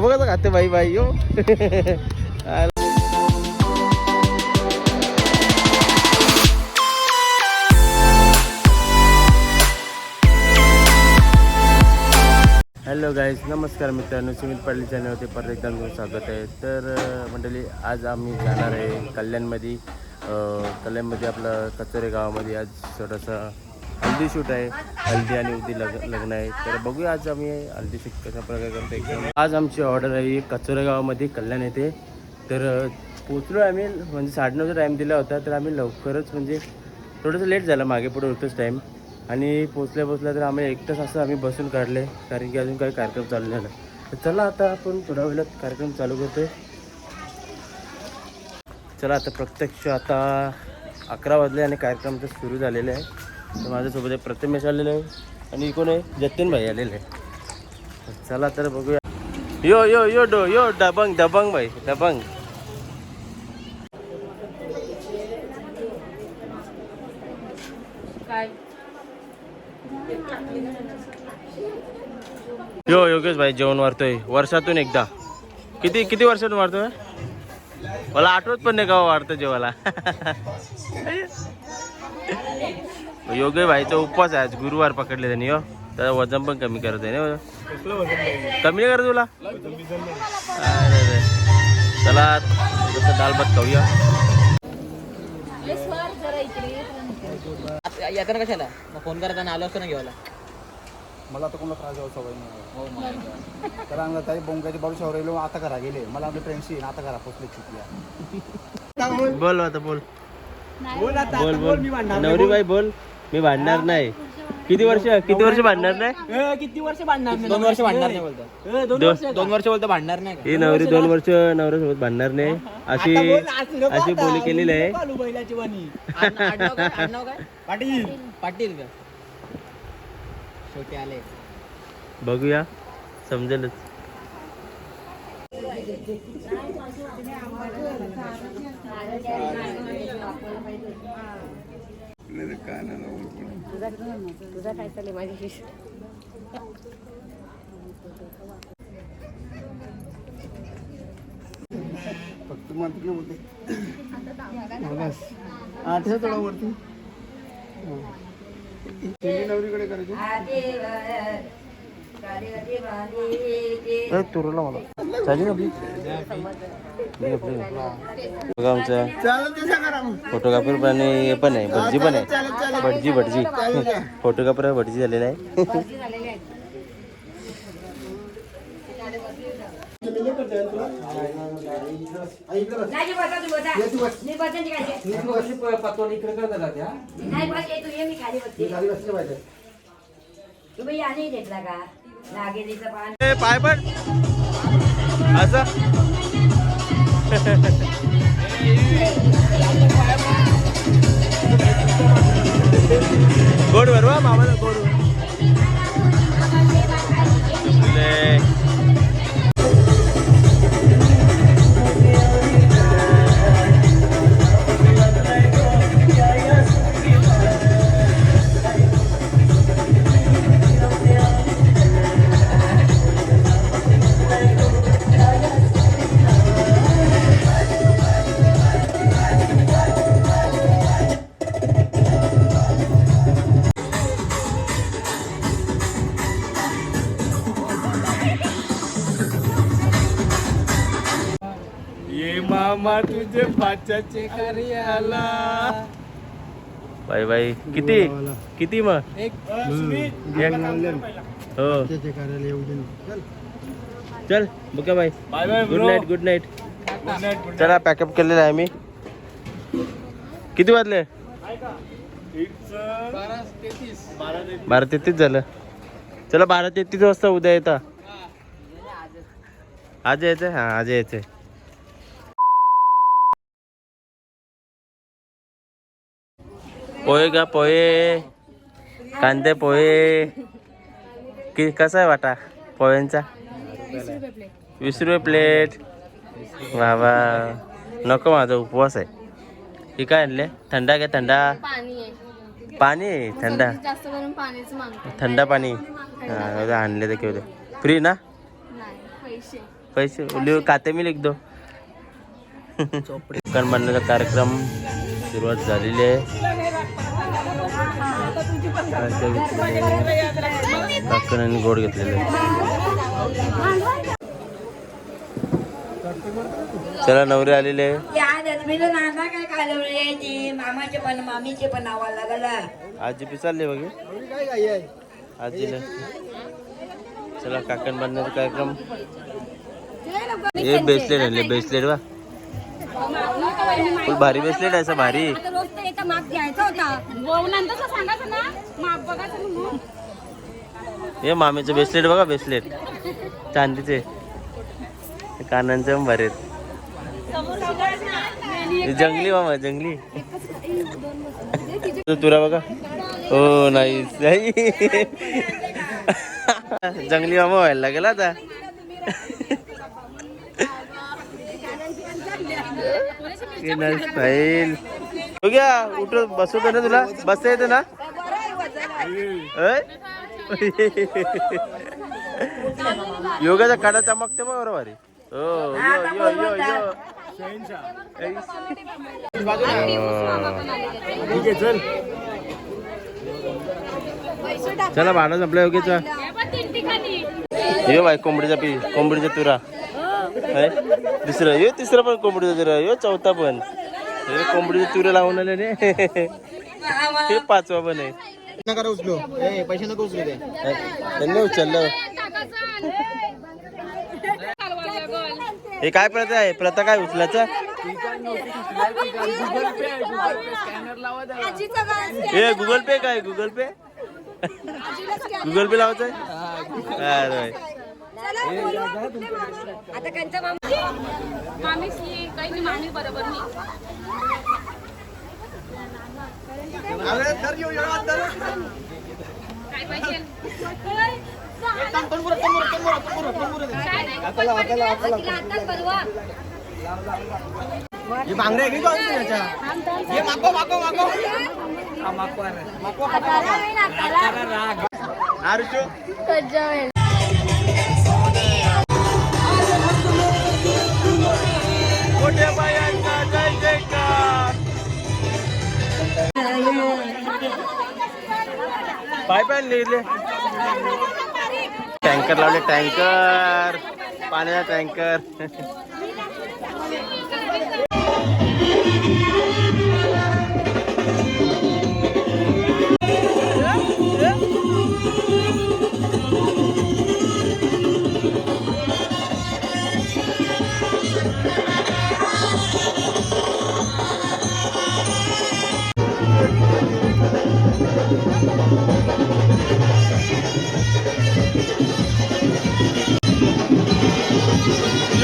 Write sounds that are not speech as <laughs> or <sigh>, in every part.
बोक्या बघा आता खाते बाई बाई यो हॅलो गाईज नमस्कार मित्रांनो सुमित पाटील चॅनलवरती परत एकदा स्वागत आहे. तर मंडळी आज आम्ही जाणार आहे कल्याणमध्ये. कल्याणमध्ये आपलं कचोरे गावामध्ये आज छोटासा हल्दी शूट आहे. हल्दी आणि उदी लग लग्न आहे. तर बघूया आज आम्ही हल्दी शूट कशा प्रकारे करतो एकदम आज आमची ऑर्डर आहे कचोरेगावमध्ये कल्याण येते तर पोचलो आम्ही म्हणजे साडेनऊचा टाईम दिला होता. तर आम्ही लवकरच म्हणजे थोडंसं लेट झालं मागे पुढे होतोच टाईम आणि पोचल्या पोचल्या तर आम्ही एकटंच असं आम्ही बसून काढले. कारण की अजून काही कार्यक्रम चालू झाला. तर चला आता आपण थोड्या वेळात कार्यक्रम चालू करतोय. चला आता प्रत्यक्ष आता अकरा वाजले आणि कार्यक्रम तर सुरू झालेले आहे. तर माझ्यासोबत आहे प्रथमेश आलेले आहे आणि कोण आहे जतीन भाई आलेले आहे. चला तर बघूया. यो यो यो डो यो डबंग डबंग भाई डबंग. यो योगेश भाई जेवण वाढतोय. वर्षातून एकदा. किती किती वर्षातून वाढतोय? मला आठवत पण नाही का हो वाढतं जेवायला. <laughs> योगेश भाईचा उपवास आहे आज गुरुवार पकडले त्यांनी हो. त्याचं वजन पण कमी करत आहे ना हो. कमी नाही करत तुला? अरे रे. चला जसं दाल भात खाऊया. स्वर जरा इकडे येताना कशाला? मग फोन करताना आलो असतो ना घेवायला. मला आता कोणाला त्रास द्यावा सवय नाही. तर. अंगला ताई बोंगाची बाळू शहर आता घरा गेले. मला आपली ट्रेनशी आता घरा पोचले चुकल्या बोल आता बोल. बोल बोल नवरी बाई बोल. मी भांडणार नाही. किती वर्ष किती वर्ष भांडणार नाही? किती वर्ष भांडणार दोन वर्ष भांडणार नाही बोलतो. दोन दोन वर्ष बोलतो भांडणार नाही ही नवरी दोन वर्ष नवऱ्यासोबत भांडणार नाही. अशी अशी बोली केलेली आहे. आडनाव आडनाव काय? आडनाव काय? पाटील. पाटील का? शेवटी आले. बघूया. समजेलच. तुझा काय चालले माझी फक्त मग तिकडे बोलते बस. आठशे थोडा वरती. तिन्ही नवरीकडे करायची. तुरला मला. चालेल आपली? आमचं. फोटोग्राफर पण आहे हे पण आहे भटजी पण आहे. भटजी भटजी. फोटोग्राफर भटजी झालेला आहे. हा? तुम्ही नाही घेतला का? पाय पण. असं? गोड भरवा मामाला गोड मामा तुझे पाच्याचे कार्याला. बाय बाय किती? किती मग? एक एक हो. चल. चल बघा bye bye bye good night good night चला पॅकअप केलेलं आहे मी. किती वाजले? बारा तेहतीस. झालं. चला बारा तेहतीस वाजता उद्या येता. आज यायचंय? हा आज यायचंय. पोहे का पोहे कांदे पोहे कि कसा आहे वाटा? पोह्यांचा? वीस रुपये प्लेट बाबा नको माझा उपवास आहे. हे काय आणले? थंडा काय थंडा? पाणी आहे थंडा. जास्त करून पाणीच मागतो थंडा पाणी आणले तर केवढे. फ्री ना? नाही पैसे. पैसे लिहू खाते मी लिख दो. <laughs> चिकन बनण्याचा कार्यक्रम. सुरुवात झालेली आहे. काकणाने गोड घेतलेले चला नवरी आलेले आजी बी चालली बघे. आजीला. चला काकण बांधण्याचा कार्यक्रम. हे बेसलेट आहे बेसलेट वा फुल भारी बेसलेट आहे असं भारी. रोज तर एका माप घ्यायचा होता. नंतर सांगायचं ना माप बघायचं म्हणून. हे मामेचं बेसलेट बघा बेसलेट चांदीचे. हे कानांचे पण भारी आहेत. हे जंगली मामा जंगली. तुरा बघा. हो नाही नाही <laughs> जंगली मामा व्हायला लागेल आता. स्टाईल बघ्या उठ बसवतो ना तुला. बसता येतं ना? योगाचा काढा चमकते बघ बरोबर आहे. हो यो यो यो यो. चला भाडं संपलं योग्यचा यो बाय कोंबडीचा पी कोंबडीचा तुरा. हाय? दुसरं यो तिसरं पण कोंबडीचा तुरा यो चौथा पण. हे कोंबडीचा तुरा लावून आले रे. हे पाचवा पण आहे. नका उचलू. ए पैसे नको उचलू दे त्यांनी उचललं. हे काय प्रथा आहे? प्रथा काय उचलायचं? हे गुगल पे काय? गुगल पे गुगल पे लावायचं आहे अरे आता त्यांचा मामा मामीच ये, काही नाही मामी बरोबर नाही. काय पाहिजे? हे बांगडे आहे की काय त्याच्या हे मागो मागो मागो हा, मागो आहे. मागो, मागो. आरुषू पाय पाय लिहिले टँकर लावले टँकर. पाण्याचा टँकर. <laughs>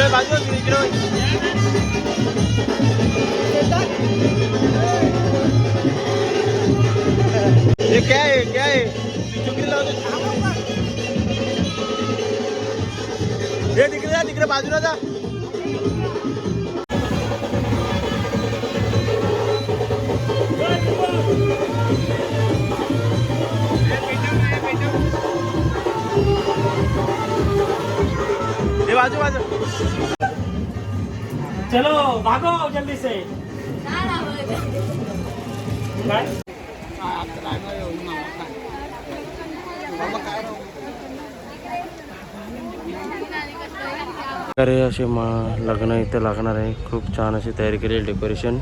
बाजू इकडे. ये क्या है क्या है चुकली लावतो हे तिकडे जा तिकडे बाजूला जा. बाजू बाजू. चलो भागो जल्दी से। अरे असे मा लग्न इथं लागणार आहे. खूप छान अशी तयारी केली डेकोरेशन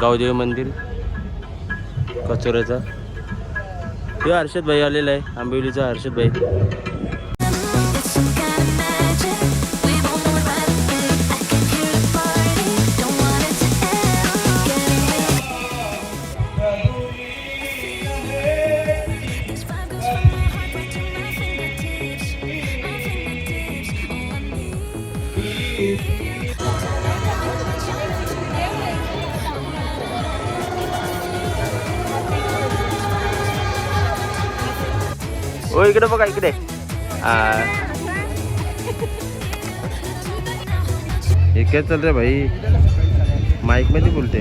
गावदेवी मंदिर कचोऱ्याचा. हे हर्षद भाई आलेला आहे आंबिवलीचा हर्षद भाई. इकडे बघा इकडे. हे काय चालतंय भाई? माईकमध्ये बोलते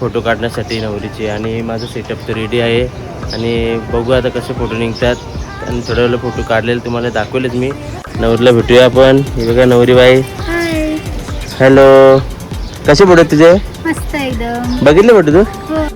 फोटो काढण्यासाठी नवरीचे. आणि माझं सेटअप तर रेडी आहे. आणि बघू आता कसे फोटो निघतात. आणि थोड्या वेळेला फोटो काढलेले तुम्हाला दाखवलेच मी. नवरीला भेटूया आपण. हे बघा नवरी बाई हॅलो कसे फोटो तुझे? बघितले फोटो तू? हो.